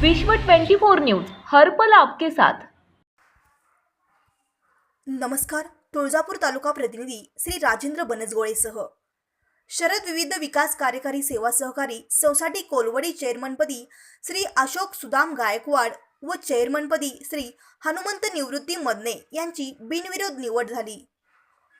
विश्व 24 न्यूज हर्पल आपके साथ. नमस्कार तुळजापूर तालुका प्रतिनिधी श्री राजेंद्र बनसगोळेसह. शरद विविध विकास कार्यकारी सेवा सहकारी सोसायटी कोलवडी चेअरमनपदी श्री अशोक सुदाम गायकवाड व चेअरमनपदी श्री हनुमंत निवृत्ती मदने यांची बिनविरोध निवड झाली.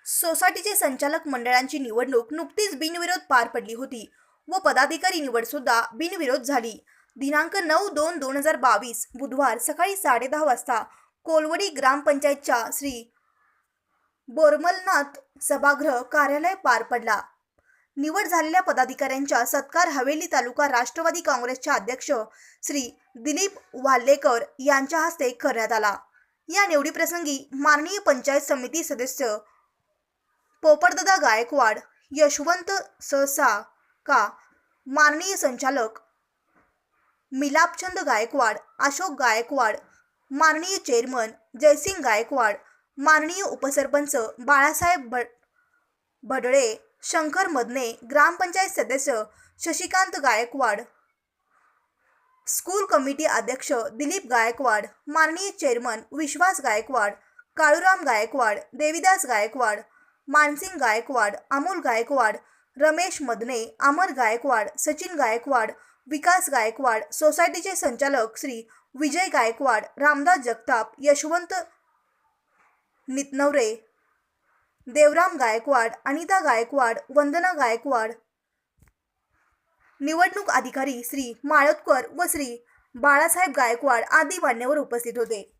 सोसायटीचे संचालक मंडळांची निवडणूक नुकतीच बिनविरोध पार पडली होती व पदाधिकारी निवड सुद्धा बिनविरोध झाली. दिनांक नऊ दोन दोन हजार बावीस बुधवार सकाळी साडेदहा वाजता कोलवडी ग्रामपंचायतच्या श्री बोरमलनाथ सभागृह कार्यालय पार पडला. निवड झालेल्या पदाधिकाऱ्यांच्या सत्कार हवेली तालुका राष्ट्रवादी काँग्रेसच्या अध्यक्ष श्री दिलीप वाल्लेकर यांच्या हस्ते करण्यात आला. या निवडीप्रसंगी माननीय पंचायत समिती सदस्य पोपटदादा गायकवाड यशवंत सहसा का माननीय संचालक मिलापचंद गायकवाड अशोक गायकवाड माननीय चेअरमन जयसिंग गायकवाड माननीय उपसरपंच बाळासाहेब भड भडळे शंकर मदने ग्रामपंचायत सदस्य शशिकांत गायकवाड स्कूल कमिटी अध्यक्ष दिलीप गायकवाड माननीय चेअरमन विश्वास गायकवाड काळूराम गायकवाड देविदास गायकवाड मानसिंग गायकवाड अमोल गायकवाड रमेश मदने अमर गायकवाड सचिन गायकवाड विकास गायकवाड सोसायटीचे संचालक श्री विजय गायकवाड रामदास जगताप यशवंत नितनवरे देवराम गायकवाड अनिता गायकवाड वंदना गायकवाड निवडणूक अधिकारी श्री माळतकर व श्री बाळासाहेब गायकवाड आदी मान्यवर उपस्थित होते.